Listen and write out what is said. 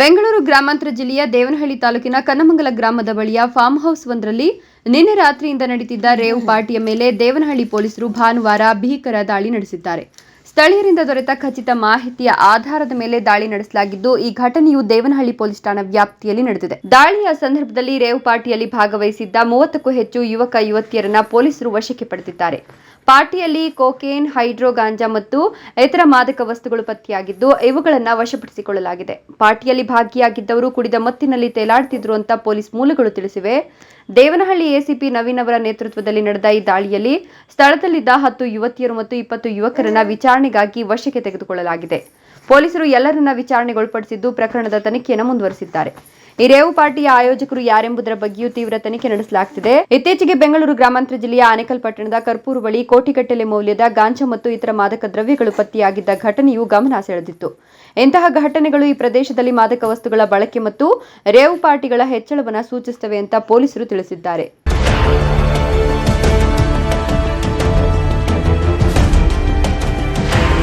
ಬೆಂಗಳೂರು ಗ್ರಾಮಾಂತರ ಜಿಲ್ಲೆಯ ದೇವನಹಳ್ಳಿ ತಾಲೂಕಿನ ಕನ್ನಮಂಗಲ ಗ್ರಾಮದ ಬಳಿಯ ಫಾರ್ಮ್ ಹೌಸ್ ಒಂದರಲ್ಲಿ ನಿನ್ನೆ ರಾತ್ರಿಯಿಂದ ನಡೆಯುತ್ತಿದ್ದ ರೇವ್ ಪಾರ್ಟಿಯ ಮೇಲೆ ದೇವನಹಳ್ಳಿ ಪೊಲೀಸರು ಭಾನುವಾರ ಭೀಕರ ದಾಳಿ ನಡೆಸಿದ್ದಾರೆ. ಸ್ಥಳೀಯರಿಂದ ದೊರೆತ ಖಚಿತ ಮಾಹಿತಿಯ ಆಧಾರದ ಮೇಲೆ ದಾಳಿ ನಡೆಸಲಾಗಿದ್ದು, ಈ ಘಟನೆಯು ದೇವನಹಳ್ಳಿ ಪೊಲೀಸ್ ಠಾಣಾ ವ್ಯಾಪ್ತಿಯಲ್ಲಿ ನಡೆದಿದೆ. ದಾಳಿಯ ಸಂದರ್ಭದಲ್ಲಿ ರೇವ್ ಪಾರ್ಟಿಯಲ್ಲಿ ಭಾಗವಹಿಸಿದ್ದ ಮೂವತ್ತಕ್ಕೂ ಹೆಚ್ಚು ಯುವಕ, ಯುವತಿಯರನ್ನ ಪೊಲೀಸರು ವಶಕ್ಕೆ ಪಡೆದಿದ್ದಾರೆ. ಪಾರ್ಟಿಯಲ್ಲಿ ಕೋಕೇನ್, ಹೈಡ್ರೋ, ಗಾಂಜಾ ಮತ್ತು ಇತರ ಮಾದಕ ವಸ್ತುಗಳು ಪತ್ತೆಯಾಗಿದ್ದು, ಇವುಗಳನ್ನು ವಶಪಡಿಸಿಕೊಳ್ಳಲಾಗಿದೆ. ಪಾರ್ಟಿಯಲ್ಲಿ ಭಾಗಿಯಾಗಿದ್ದವರು ಕುಡಿದ ಮತ್ತಿನಲ್ಲಿ ತೇಲಾಡ್ತಿದ್ರು ಅಂತ ಪೊಲೀಸ್ ಮೂಲಗಳು ತಿಳಿಸಿವೆ. ದೇವನಹಳ್ಳಿ ಎಸಿಪಿ ನವೀನ್ ಅವರ ನೇತೃತ್ವದಲ್ಲಿ ನಡೆದ ಈ ದಾಳಿಯಲ್ಲಿ ಸ್ಥಳದಲ್ಲಿದ್ದ ಹತ್ತು ಯುವತಿಯರು ಮತ್ತು ಇಪ್ಪತ್ತು ಯುವಕರನ್ನ ವಿಚಾರಣೆಗಾಗಿ ವಶಕ್ಕೆ ತೆಗೆದುಕೊಳ್ಳಲಾಗಿದೆ. ಪೊಲೀಸರು ಎಲ್ಲರನ್ನ ವಿಚಾರಣೆಗೊಳಪಡಿಸಿದ್ದು ಪ್ರಕರಣದ ತನಿಖೆಯನ್ನು ಮುಂದುವರೆಸಿದ್ದಾರೆ. ಈ ರೇವು ಪಾರ್ಟಿಯ ಆಯೋಜಕರು ಯಾರೆಂಬುದರ ಬಗ್ಗೆಯೂ ತೀವ್ರ ತನಿಖೆ ನಡೆಸಲಾಗುತ್ತಿದೆ ಇತ್ತೀಚೆಗೆ ಬೆಂಗಳೂರು ಗ್ರಾಮಾಂತರ ಜಿಲ್ಲೆಯ ಆನೇಕಲ್ ಪಟ್ಟಣದ ಕರ್ಪೂರು ಬಳಿ ಕೋಟಿಗಟ್ಟಲೆ ಮೌಲ್ಯದ ಗಾಂಜಾ ಮತ್ತು ಇತರ ಮಾದಕ ದ್ರವ್ಯಗಳು ಪತ್ತೆಯಾಗಿದ್ದ ಘಟನೆಯು ಗಮನ ಸೆಳೆದಿತ್ತು ಇಂತಹ ಘಟನೆಗಳು ಈ ಪ್ರದೇಶದಲ್ಲಿ ಮಾದಕ ವಸ್ತುಗಳ ಬಳಕೆ ಮತ್ತು ರೇವು ಪಾರ್ಟಿಗಳ ಹೆಚ್ಚಳವನ್ನು ಸೂಚಿಸುತ್ತವೆ ಅಂತ ಪೊಲೀಸರು ತಿಳಿಸಿದ್ದಾರೆ.